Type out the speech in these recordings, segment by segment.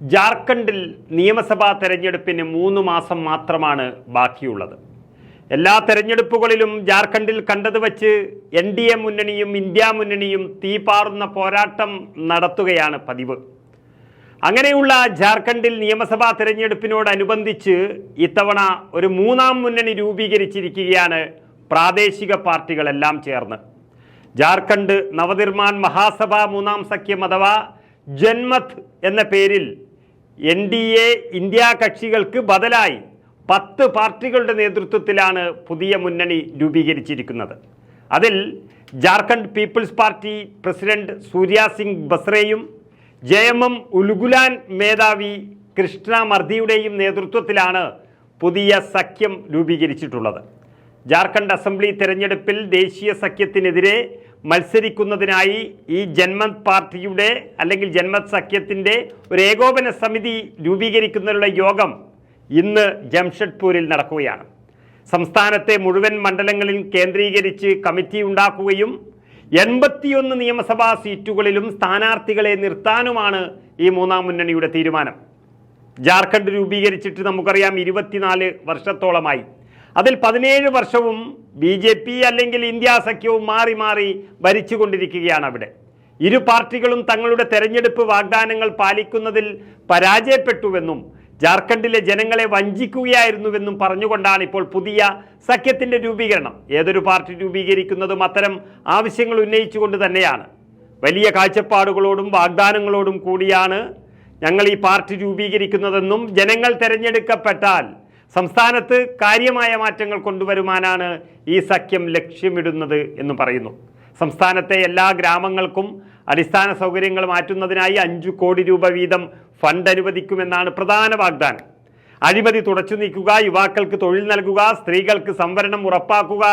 ജാർഖണ്ഡിൽ നിയമസഭാ തെരഞ്ഞെടുപ്പിന് മൂന്ന് മാസം മാത്രമാണ് ബാക്കിയുള്ളത്. എല്ലാ തെരഞ്ഞെടുപ്പുകളിലും ജാർഖണ്ഡിൽ കണ്ടത് വച്ച് എൻ ഡി എ മുന്നണിയും ഇന്ത്യ മുന്നണിയും തീപാറുന്ന പോരാട്ടം നടത്തുകയാണ് പതിവ്. അങ്ങനെയുള്ള ജാർഖണ്ഡിൽ നിയമസഭാ തെരഞ്ഞെടുപ്പിനോടനുബന്ധിച്ച് ഇത്തവണ ഒരു മൂന്നാം മുന്നണി രൂപീകരിച്ചിരിക്കുകയാണ് പ്രാദേശിക പാർട്ടികളെല്ലാം ചേർന്ന്. ജാർഖണ്ഡ് നവനിർമ്മാൺ മഹാസഭ മൂന്നാം സഖ്യം അഥവാ ജന്മത് എന്ന പേരിൽ എൻ ഡി എ ഇന്ത്യ കക്ഷികൾക്ക് ബദലായി പത്ത് പാർട്ടികളുടെ നേതൃത്വത്തിലാണ് പുതിയ മുന്നണി രൂപീകരിച്ചിരിക്കുന്നത്. അതിൽ Jharkhand people's party president Surya Singh ബസ്രയും J M M Ulgulan മേധാവി കൃഷ്ണ മർദിയുടെയും നേതൃത്വത്തിലാണ് പുതിയ സഖ്യം രൂപീകരിച്ചിട്ടുള്ളത്. ജാർഖണ്ഡ് അസംബ്ലി തെരഞ്ഞെടുപ്പിൽ ദേശീയ സഖ്യത്തിനെതിരെ മത്സരിക്കുന്നതിനായി ഈ ജന്മത് പാർട്ടിയുടെ അല്ലെങ്കിൽ ജന്മത് സഖ്യത്തിന്റെ ഒരു ഏകോപന സമിതി രൂപീകരിക്കുന്നതിനുള്ള യോഗം ഇന്ന് ജംഷഡ്പൂരിൽ നടക്കുകയാണ്. സംസ്ഥാനത്തെ മുഴുവൻ മണ്ഡലങ്ങളിൽ കേന്ദ്രീകരിച്ച് കമ്മിറ്റി ഉണ്ടാക്കുകയും എൺപത്തിയൊന്ന് നിയമസഭാ സീറ്റുകളിലും സ്ഥാനാർത്ഥികളെ നിർത്താനുമാണ് ഈ മൂന്നാം മുന്നണിയുടെ തീരുമാനം. ജാർഖണ്ഡ് രൂപീകരിച്ചിട്ട് നമുക്കറിയാം ഇരുപത്തിനാല് വർഷത്തോളമായി. അതിൽ പതിനേഴ് വർഷവും ബി ജെ പി അല്ലെങ്കിൽ ഇന്ത്യ സഖ്യവും മാറി മാറി ഭരിച്ചുകൊണ്ടിരിക്കുകയാണ് അവിടെ. ഇരു പാർട്ടികളും തങ്ങളുടെ തെരഞ്ഞെടുപ്പ് വാഗ്ദാനങ്ങൾ പാലിക്കുന്നതിൽ പരാജയപ്പെട്ടുവെന്നും ജാർഖണ്ഡിലെ ജനങ്ങളെ വഞ്ചിക്കുകയായിരുന്നുവെന്നും പറഞ്ഞുകൊണ്ടാണ് ഇപ്പോൾ പുതിയ സഖ്യത്തിന്റെ രൂപീകരണം. ഏതൊരു പാർട്ടി രൂപീകരിക്കുന്നതും അത്തരം ആവശ്യങ്ങൾ ഉന്നയിച്ചുകൊണ്ട് തന്നെയാണ്. വലിയ കാഴ്ചപ്പാടുകളോടും വാഗ്ദാനങ്ങളോടും കൂടിയാണ് ഞങ്ങൾ ഈ പാർട്ടി രൂപീകരിക്കുന്നതെന്നും ജനങ്ങൾ തിരഞ്ഞെടുക്കപ്പെട്ടാൽ സംസ്ഥാനത്ത് കാര്യമായ മാറ്റങ്ങൾ കൊണ്ടുവരുവാനാണ് ഈ സഖ്യം ലക്ഷ്യമിടുന്നത് എന്ന് പറയുന്നു. സംസ്ഥാനത്തെ എല്ലാ ഗ്രാമങ്ങൾക്കും അടിസ്ഥാന സൗകര്യങ്ങൾ മാറ്റുന്നതിനായി അഞ്ചു കോടി രൂപ വീതം ഫണ്ട് അനുവദിക്കുമെന്നാണ് പ്രധാന വാഗ്ദാനം. അഴിമതി തുടച്ചു നീക്കുക യുവാക്കൾക്ക് തൊഴിൽ നൽകുക സ്ത്രീകൾക്ക് സംവരണം ഉറപ്പാക്കുക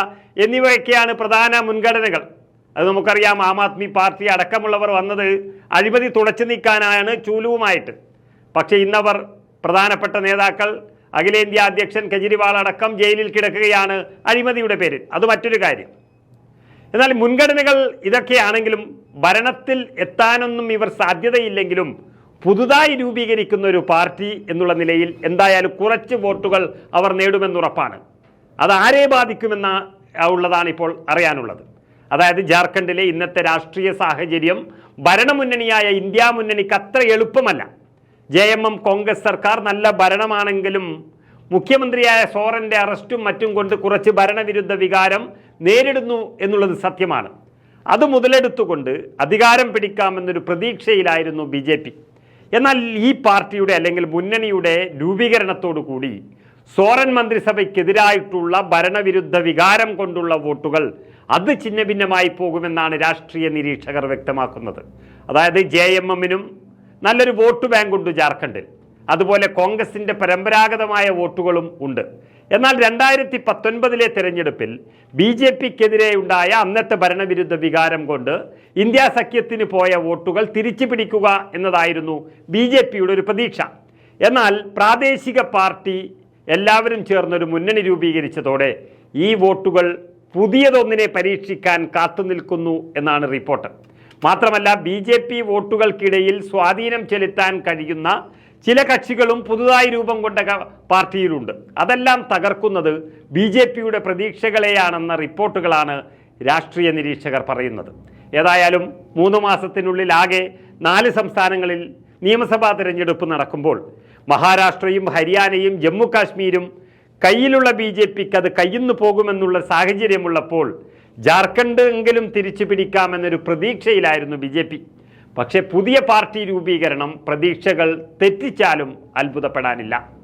എന്നിവയൊക്കെയാണ് പ്രധാന മുൻഗണനകൾ. അത് നമുക്കറിയാം ആം ആദ്മി പാർട്ടി അടക്കമുള്ളവർ വന്നത് അഴിമതി തുടച്ചു നീക്കാനാണ് ചൂലുവുമായിട്ട്. പക്ഷേ ഇന്നവർ പ്രധാനപ്പെട്ട നേതാക്കൾ അഖിലേന്ത്യാ അധ്യക്ഷൻ കെജ്രിവാൾ അടക്കം ജയിലിൽ കിടക്കുകയാണ് അഴിമതിയുടെ പേരിൽ. അത് മറ്റൊരു കാര്യം. എന്നാൽ മുൻഗണനകൾ ഇതൊക്കെയാണെങ്കിലും ഭരണത്തിൽ എത്താനൊന്നും ഇവർ സാധ്യതയില്ലെങ്കിലും പുതുതായി രൂപീകരിക്കുന്ന ഒരു പാർട്ടി എന്നുള്ള നിലയിൽ എന്തായാലും കുറച്ച് വോട്ടുകൾ അവർ നേടുമെന്നുറപ്പാണ് അത് ആരെ ബാധിക്കുമെന്ന ഉള്ളതാണ് ഇപ്പോൾ അറിയാനുള്ളത്. അതായത് ജാർഖണ്ഡിലെ ഇന്നത്തെ രാഷ്ട്രീയ സാഹചര്യം ഭരണമുന്നണിയായ ഇന്ത്യ മുന്നണിക്ക് അത്ര എളുപ്പമല്ല. ജെ എം എം കോൺഗ്രസ് സർക്കാർ നല്ല ഭരണമാണെങ്കിലും മുഖ്യമന്ത്രിയായ സോറന്റെ അറസ്റ്റും മറ്റും കൊണ്ട് കുറച്ച് ഭരണവിരുദ്ധ വികാരം നേരിടുന്നു എന്നുള്ളത് സത്യമാണ്. അത് മുതലെടുത്തുകൊണ്ട് അധികാരം പിടിക്കാമെന്നൊരു പ്രതീക്ഷയിലായിരുന്നു ബി ജെ പി. എന്നാൽ ഈ പാർട്ടിയുടെ അല്ലെങ്കിൽ മുന്നണിയുടെ രൂപീകരണത്തോടു കൂടി സോറൻ മന്ത്രിസഭയ്ക്കെതിരായിട്ടുള്ള ഭരണവിരുദ്ധ വികാരം കൊണ്ടുള്ള വോട്ടുകൾ അത് ഛിന്നഭിന്നമായി പോകുമെന്നാണ് രാഷ്ട്രീയ നിരീക്ഷകർ വ്യക്തമാക്കുന്നത്. അതായത് ജെ എം എമ്മിനും നല്ലൊരു വോട്ട് ബാങ്ക് ഉണ്ട് ജാർഖണ്ഡിൽ അതുപോലെ കോൺഗ്രസിന്റെ പരമ്പരാഗതമായ വോട്ടുകളും ഉണ്ട്. എന്നാൽ രണ്ടായിരത്തി പത്തൊൻപതിലെ തെരഞ്ഞെടുപ്പിൽ ബി ജെ പിക്കെതിരെ ഉണ്ടായ അന്നത്തെ ഭരണവിരുദ്ധ വികാരം കൊണ്ട് ഇന്ത്യ സഖ്യത്തിന് പോയ വോട്ടുകൾ തിരിച്ചു പിടിക്കുക എന്നതായിരുന്നു ബി ജെ പിയുടെ ഒരു പ്രതീക്ഷ. എന്നാൽ പ്രാദേശിക പാർട്ടി എല്ലാവരും ചേർന്നൊരു മുന്നണി രൂപീകരിച്ചതോടെ ഈ വോട്ടുകൾ പുതിയതൊന്നിനെ പരീക്ഷിക്കാൻ കാത്തുനിൽക്കുന്നു എന്നാണ് റിപ്പോർട്ട്. മാത്രമല്ല ബി ജെ പി വോട്ടുകൾക്കിടയിൽ സ്വാധീനം ചെലുത്താൻ കഴിയുന്ന ചില കക്ഷികളും പുതുതായി രൂപം കൊണ്ട പാർട്ടിയിലുണ്ട്. അതെല്ലാം തകർക്കുന്നത് ബി ജെ പിയുടെ പ്രതീക്ഷകളെയാണെന്ന റിപ്പോർട്ടുകളാണ് രാഷ്ട്രീയ നിരീക്ഷകർ പറയുന്നത്. ഏതായാലും മൂന്ന് മാസത്തിനുള്ളിൽ ആകെ നാല് സംസ്ഥാനങ്ങളിൽ നിയമസഭാ തിരഞ്ഞെടുപ്പ് നടക്കുമ്പോൾ മഹാരാഷ്ട്രയും ഹരിയാനയും ജമ്മു കാശ്മീരും കയ്യിലുള്ള ബി ജെ പിക്ക് അത് കയ്യിന്ന് പോകുമെന്നുള്ള സാഹചര്യമുള്ളപ്പോൾ ജാർഖണ്ഡ് എങ്കിലും തിരിച്ചു പിടിക്കാമെന്നൊരു പ്രതീക്ഷയിലായിരുന്നു ബി ജെ പി. പക്ഷേ പുതിയ പാർട്ടി രൂപീകരണം പ്രതീക്ഷകൾ തെറ്റിച്ചാലും അത്ഭുതപ്പെടാനില്ല.